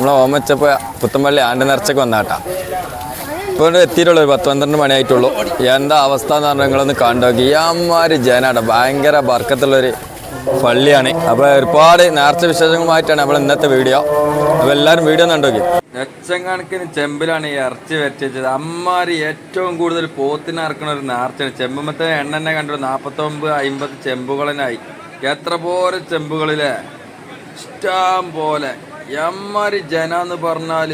നമ്മളെ ഓമച്ചപ്പോൾ പുത്തമ്പള്ളി ആണ്ട് നേർച്ചയ്ക്ക് വന്നാട്ടാ. ഇപ്പോൾ എത്തിയിട്ടുള്ളൂ ഒരു പത്ത് പന്ത്രണ്ട് മണിയായിട്ടുള്ളൂ എന്താ അവസ്ഥ എന്ന് പറഞ്ഞാൽ നിങ്ങളൊന്ന് കണ്ടോക്കി ഈ അമ്മാര് ജനാട്ട ഭയങ്കര ബർക്കത്തുള്ളൊരു പള്ളിയാണ്. അപ്പോൾ ഒരുപാട് നേർച്ച വിശേഷങ്ങളുമായിട്ടാണ് നമ്മൾ ഇന്നത്തെ വീഡിയോ. അപ്പോൾ എല്ലാവരും വീഡിയോ കണ്ടോക്കി ലക്ഷക്കണക്കിന് ചെമ്പിലാണ് ഈ ഇറച്ചി വെച്ചത്. അമ്മാര് ഏറ്റവും കൂടുതൽ പോത്തിന് ഇറക്കുന്ന ഒരു നേർച്ചയാണ്. ചെമ്പുമത്തെ എണ്ണ തന്നെ കണ്ടു. നാൽപ്പത്തൊമ്പത് അമ്പത് ചെമ്പുകളനായി എത്ര പോലെ ചെമ്പുകളിലെ? ഇഷ്ടം പോലെ. എമ്മാരി ജന എന്ന് പറഞ്ഞാൽ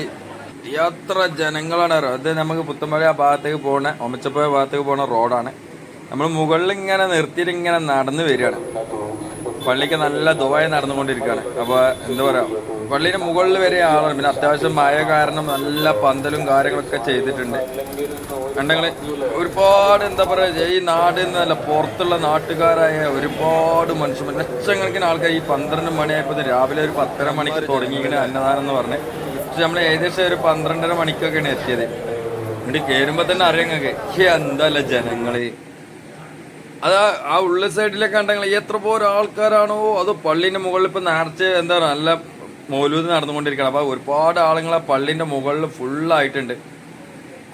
എത്ര ജനങ്ങളാണ് അത് നമുക്ക് പുത്തമ്പഴ ആ ഭാഗത്തേക്ക് പോണ. ഒമച്ചപ്പോയ ഭാഗത്തേക്ക് പോണ റോഡാണ്. നമ്മൾ മുകളിൽ ഇങ്ങനെ നിർത്തിയിട്ട് ഇങ്ങനെ നടന്നു വരികയാണ്. പള്ളിക്ക് നല്ല ദുബായി നടന്നുകൊണ്ടിരിക്കുകയാണ്. അപ്പോൾ എന്താ പറയുക പള്ളിയുടെ മുകളിൽ വരെ ആളാണ്. പിന്നെ അത്യാവശ്യം മഴ കാരണം നല്ല പന്തലും കാര്യങ്ങളൊക്കെ ചെയ്തിട്ടുണ്ട്. കണ്ടെങ്കിൽ ഒരുപാട് എന്താ പറയുക ഈ നാടിൽ നിന്നല്ല പുറത്തുള്ള നാട്ടുകാരായ ഒരുപാട് മനുഷ്യർ ലക്ഷക്കണക്കിന് ആൾക്കാർ ഈ പന്ത്രണ്ട് മണിയായപ്പോൾ രാവിലെ ഒരു പത്തര മണിക്ക് തുടങ്ങിയിങ്ങനെ അന്നദാനം എന്ന് പറഞ്ഞ്. പക്ഷെ നമ്മൾ ഏകദേശം ഒരു പന്ത്രണ്ടര മണിക്കൊക്കെയാണ് എത്തിയത്. എന്നിട്ട് കയറുമ്പോൾ തന്നെ അറിയാം നിങ്ങൾക്ക് എന്തല്ല ജനങ്ങൾ? അത് ആ- ഉള്ളി സൈഡിലൊക്കെ ഉണ്ടെങ്കിൽ എത്ര പോരം ആൾക്കാരാണോ? അത് പള്ളീന്റെ മുകളിൽ ഇപ്പം നേർച്ച എന്താ പറയുക നല്ല മൗലൂദ് നടന്നുകൊണ്ടിരിക്കണം. അപ്പോൾ ഒരുപാട് ആളുകൾ ആ പള്ളീന്റെ മുകളിൽ ഫുള്ളായിട്ടുണ്ട്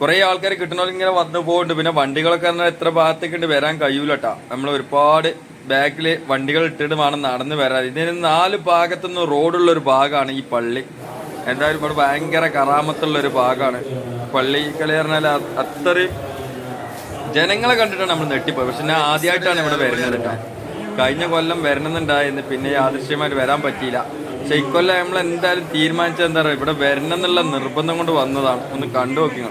കുറേ ആൾക്കാർ ഇങ്ങനെ വന്നു പോകുന്നുണ്ട് പിന്നെ വണ്ടികളൊക്കെ പറഞ്ഞാൽ എത്ര ഭാഗത്തേക്ക് ഉണ്ട് വരാൻ കഴിയൂലട്ടാ. നമ്മൾ ഒരുപാട് ബാക്കിൽ വണ്ടികൾ ഇട്ടിട്ട് വേണം നടന്ന് വരാൻ. ഇതിന് നാല് ഭാഗത്തുനിന്ന് റോഡുള്ള ഒരു ഭാഗമാണ് ഈ പള്ളി. എന്തായാലും ഇവിടെ ഭയങ്കര കറാമത്തുള്ള ഒരു ഭാഗമാണ്. പള്ളി കളി പറഞ്ഞാൽ അത്രയും ജനങ്ങളെ കണ്ടിട്ടാണ് നമ്മൾ നെട്ടിപ്പോയത് പക്ഷെ ഞാൻ ആദ്യമായിട്ടാണ് ഇവിടെ വരുന്നത് കേട്ടോ. കഴിഞ്ഞ കൊല്ലം വരണമെന്നുണ്ടായിരുന്നു പിന്നെ യാദൃശ്യമായിട്ട് വരാൻ പറ്റിയില്ല. പക്ഷെ ഇക്കൊല്ലം നമ്മൾ എന്തായാലും തീരുമാനിച്ചത് എന്താ പറയുക? ഇവിടെ വരണം എന്നുള്ള നിർബന്ധം കൊണ്ട് വന്നതാണ്. ഒന്ന് കണ്ടു നോക്കി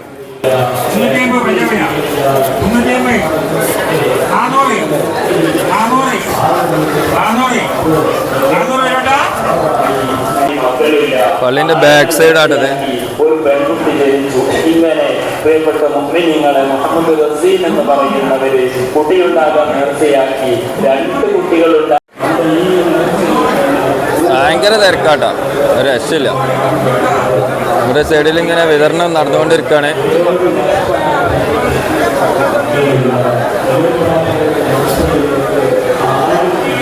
പള്ളിന്റെ ബാക്ക് സൈഡ് ആട്ടത് ഇങ്ങനെ പ്രിയപ്പെട്ട മുസ്ലിങ്ങളെ മുഹമ്മദ് റസീൻ എന്ന് പറയുന്നവര് കുട്ടിയുണ്ടാകാൻ നേർച്ചയാക്കി. രണ്ട് കുട്ടികളുണ്ടാകും ഭയങ്കര തിരക്കാട്ടാ. ഒരു രക്ഷയില്ല. നമ്മുടെ സൈഡിൽ ഇങ്ങനെ വിതരണം നടന്നുകൊണ്ടിരിക്കുകയാണ്.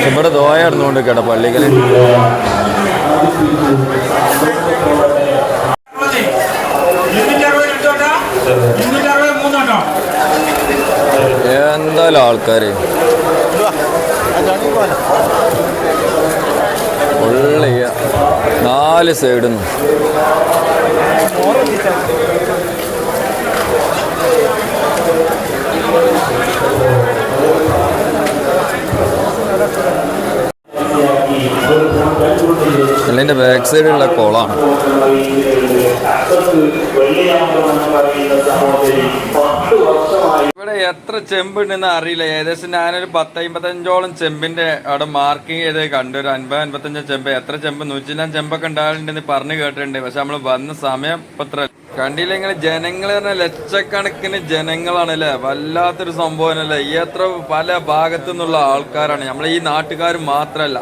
ഇവിടെ ദോയ നടന്നുകൊണ്ടിരിക്കട്ടെ പള്ളിക്കൽ എന്തായാലും ആൾക്കാര്? ഉള്ളിയ നാല് സൈഡിൽ നിന്നും ബാക്ക് സൈഡിലുള്ള കോളാണ്. പത്ത് വർഷമായി ഇവിടെ എത്ര ചെമ്പുണ്ടെന്ന് അറിയില്ല. ഏകദേശം ഞാനൊരു പത്ത് അമ്പത്തഞ്ചോളം ചെമ്പിന്റെ അവിടെ മാർക്കിംഗ് ചെയ്ത് കണ്ടു. ഒരു അൻപത് അൻപത്തഞ്ചോ ചെമ്പ്. എത്ര ചെമ്പ്? നൂറ്റിനാം ചെമ്പൊക്കെ ഉണ്ടാകുന്നുണ്ടെന്ന് പറഞ്ഞു കേട്ടിട്ടുണ്ട്. പക്ഷെ നമ്മൾ വന്ന സമയം പത്ര കണ്ടില്ല ഇങ്ങനെ ജനങ്ങൾ പറഞ്ഞ ലക്ഷക്കണക്കിന് ജനങ്ങളാണ് അല്ലേ? വല്ലാത്തൊരു സംഭവമല്ലേ എത്ര പല ഭാഗത്തു നിന്നുള്ള ആൾക്കാരാണ്. നമ്മൾ ഈ നാട്ടുകാർ മാത്രമല്ല.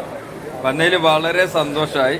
വന്നതിൽ വളരെ സന്തോഷമായി